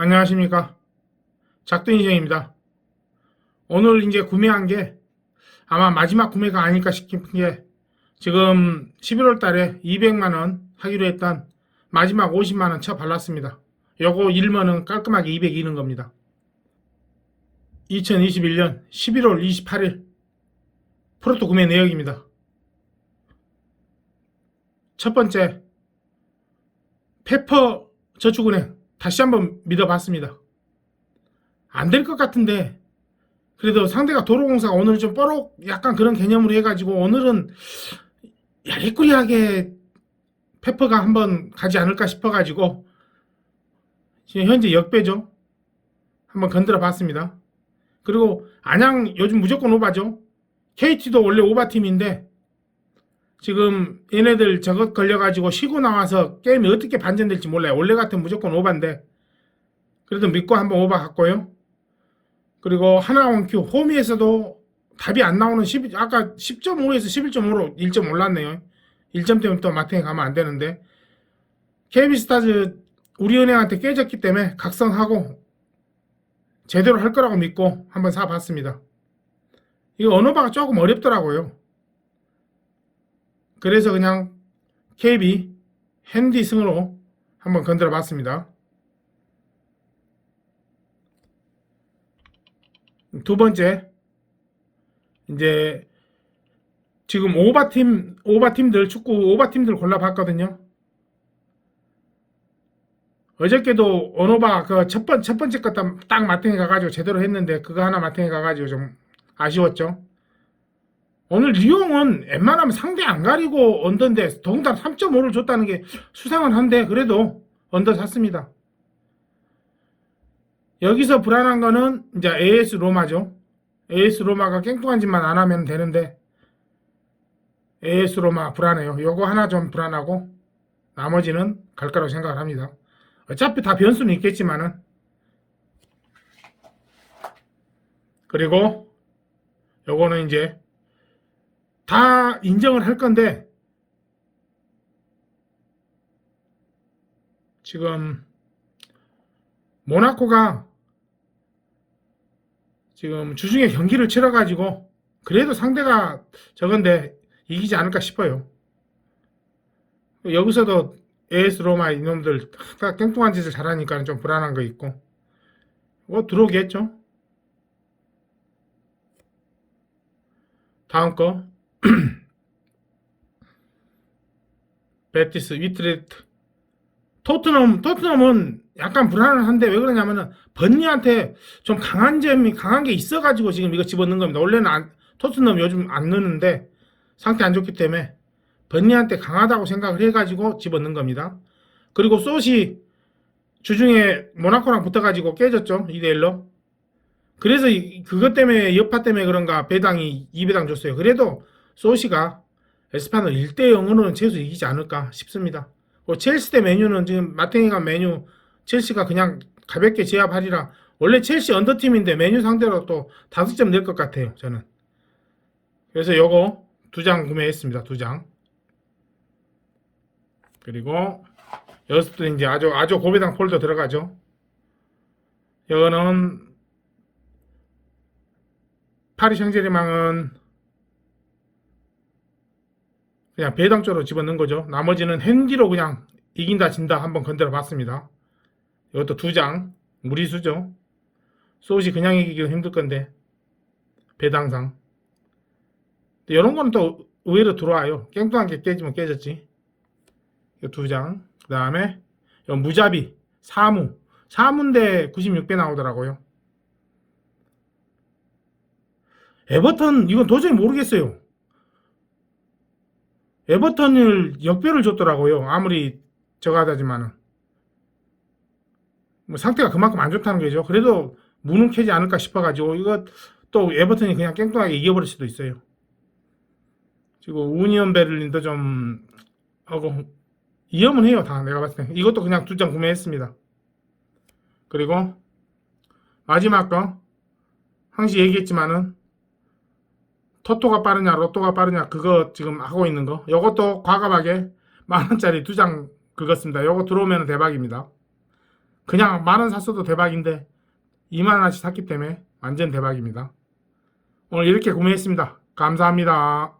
안녕하십니까. 작두 인생입니다. 오늘 이제 구매한 게 아마 마지막 구매가 아닐까 싶은 게 지금 11월 달에 200만원 하기로 했던 마지막 50만원 쳐 발랐습니다. 요거 일면은 깔끔하게 200 이는 겁니다. 2021년 11월 28일 프로토 구매 내역입니다. 첫 번째, 페퍼 저축은행 다시 한번 믿어봤습니다. 안 될 것 같은데 그래도 상대가 도로공사가 오늘 좀 뽀록 약간 그런 개념으로 해가지고 오늘은 야리꾸리하게 페퍼가 한번 가지 않을까 싶어가지고 지금 현재 역배죠. 한번 건드려 봤습니다. 그리고 안양 요즘 무조건 오바죠. KT도 원래 오바팀인데 지금 얘네들 저것 걸려가지고 쉬고 나와서 게임이 어떻게 반전될지 몰라요. 원래 같으면 무조건 오바인데 그래도 믿고 한번 오바 갔고요. 그리고 하나원큐 호미에서도 답이 안 나오는 10, 아까 10.5에서 11.5로 1점 올랐네요. 1점 때문에 또 마탱에 가면 안 되는데 KB스타즈 우리은행한테 깨졌기 때문에 각성하고 제대로 할 거라고 믿고 한번 사봤습니다. 이거 언어바가 조금 어렵더라고요. 그래서 그냥 KB 핸디 승으로 한번 건드려 봤습니다. 두 번째, 이제 지금 오바팀, 오바팀들, 축구 오바팀들 골라봤거든요. 어저께도 언어바 그첫 번, 첫 번째 거딱 마탱에 가가지고 제대로 했는데 그거 하나 마탱에 가가지고 좀 아쉬웠죠. 오늘 리용은 웬만하면 상대 안 가리고 언더인데 더군다나 3.5를 줬다는 게 수상은 한데 그래도 언더 샀습니다. 여기서 불안한 거는 이제 AS 로마죠. AS 로마가 깽뚱한 짓만 안 하면 되는데 AS 로마 불안해요. 요거 하나 좀 불안하고 나머지는 갈 거라고 생각을 합니다. 어차피 다 변수는 있겠지만은 그리고 요거는 이제 다 인정을 할 건데 지금 모나코가 지금 주중에 경기를 치러가지고 그래도 상대가 저건데 이기지 않을까 싶어요. 여기서도 AS 로마 이놈들 다 땡뚱한 짓을 잘하니까 좀 불안한 거 있고 뭐 들어오겠죠. 다음 거 베티스 위트레트 토트넘 토트넘은 약간 불안한데 왜 그러냐면은 번니한테 좀 강한 점이 강한 게 있어가지고 지금 이거 집어넣는 겁니다. 원래는 안, 토트넘 요즘 안 넣는데 상태 안 좋기 때문에 번니한테 강하다고 생각을 해가지고 집어넣는 겁니다. 그리고 솥이 주중에 모나코랑 붙어가지고 깨졌죠 2대1로. 그래서 이- 그것 때문에 여파 때문에 그런가 배당이 2배당 줬어요. 그래도 소시가 에스파노 1대 0으로는 최소 이기지 않을까 싶습니다. 뭐 첼시 대 메뉴는 지금 마탱이가 메뉴 첼시가 그냥 가볍게 제압하리라 원래 첼시 언더팀인데 메뉴 상대로 또 다섯 점 낼 것 같아요. 저는. 그래서 요거 두 장 구매했습니다. 두 장. 그리고 여기서도 이제 아주 아주 고배당 폴더 들어가죠. 이거는 파리 샹제르맹은 그냥 배당 쪽으로 집어넣은 거죠. 나머지는 핸디로 그냥 이긴다 진다 한번 건드려 봤습니다. 이것도 두 장 무리수죠. 소시 그냥 이기기도 힘들 건데 배당상. 이런 거는 또 의외로 들어와요. 깽뚱한 게 깨지면 깨졌지. 이거 두 장. 그 다음에 무자비 사무 사무인데 96배 나오더라고요. 에버턴 이건 도저히 모르겠어요. 에버턴을 역배를 줬더라고요. 아무리 저거 하다지만은 뭐 상태가 그만큼 안 좋다는 거죠. 그래도 무는 캐지 않을까 싶어가지고 이거 또 에버턴이 그냥 깽뚱하게 이겨버릴 수도 있어요. 그리고 우니언 베를린도 좀 하고 이염은 해요 다 내가 봤을 때 이것도 그냥 두 장 구매했습니다. 그리고 마지막 거 항시 얘기했지만은 토토가 빠르냐 로또가 빠르냐 그거 지금 하고 있는 거 요것도 과감하게 만원짜리 두 장 긁었습니다 요거 들어오면 대박입니다 그냥 만원 샀어도 대박인데 2만 원어치 샀기 때문에 완전 대박입니다. 오늘 이렇게 구매했습니다. 감사합니다.